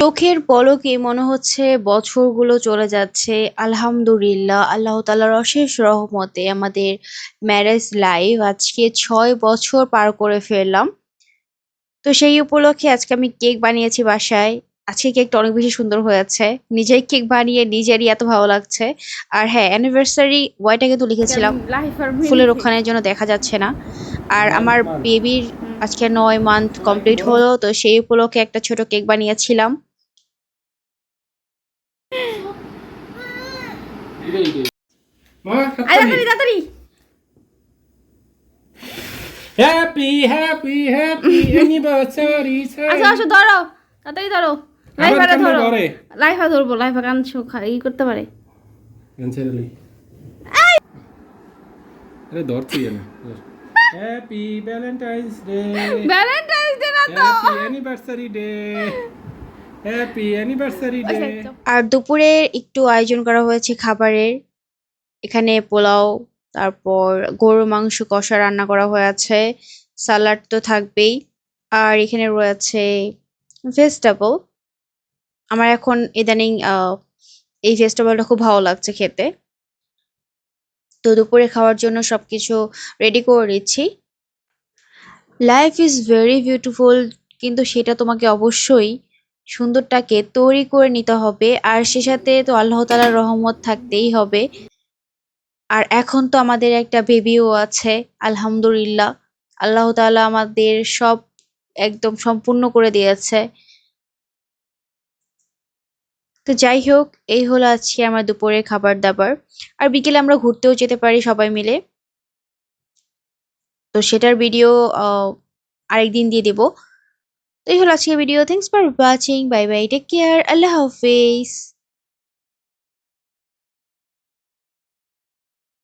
চোখের পলকে মনে হচ্ছে বছরগুলো চলে যাচ্ছে। আলহামদুলিল্লাহ আল্লাহ তালার অশেষ রহমতে আমাদের ম্যারেজ লাইফ আজকে ছয় বছর পার করে ফেললাম। তো সেই উপলক্ষে আজকে আমি কেক বানিয়েছি বাসায়। আজকে কেকটা অনেক বেশি সুন্দর হয়েছে। নিজেই কেক বানিয়ে নিজেরই এত ভালো লাগছে। আর হ্যাঁ অ্যানিভার্সারি ওয়াইটা কিন্তু লিখেছিলাম। ফুলের ওখানের জন্য দেখা যাচ্ছে না। আর আমার বেবির আজকে নয় মান্থ কমপ্লিট হলো। তো সেই উপলক্ষে একটা ছোট কেক বানিয়েছিলাম মা আয় তাড়াতাড়ি তাড়াতাড়ি হ্যাপি হ্যাপি হ্যাপি অ্যানিভার্সারি আসো আসো ধরো তাড়াতাড়ি ধরো। লাইফ ধরো। লাইফ ধরবো লাইফ কানছো ই করতে পারে। ক্যান্সেল আরে ধর না happy Valentine's day Valentine's day না তো। Happy anniversary day happy anniversary day আর দুপুরে একটু আয়োজন করা হয়েছে খাবারের। এখানে পোলাও, তারপর গরু মাংস, কষা রান্না করা হয়েছে। সালাড তো থাকবেই। আর এখানে রয়েছে ভেজিটেবল আমার এখন ইদানিং এই ভেজিটেবলটা খুব ভালো লাগছে খেতে। তো দুপুরে খাওয়ার জন্য সবকিছু রেডি করে নিচ্ছি। লাইফ ইজ ভেরি বিউটিফুল কিন্তু সেটা তোমাকে অবশ্যই সুন্দরটাকে তৈরি করে নিতে হবে, আর সে সাথে তো আল্লাহ তালার রহমত থাকতেই হবে। আর এখন তো আমাদের একটা বেবিও আছে, আলহামদুলিল্লাহ। আল্লাহ তাআলা আমাদের সব একদম সম্পূর্ণ করে দিয়েছে। তো যাই হোক, এই হলো আজকে আমার দুপুরের খাবার দাবার আর বিকেলে আমরা ঘুরতেও যেতে পারি সবাই মিলে। তো সেটার ভিডিও আরেকদিন দিয়ে দেবো। এই হলো আজকের video thanks for watching bye bye take care আল্লাহ হাফেজ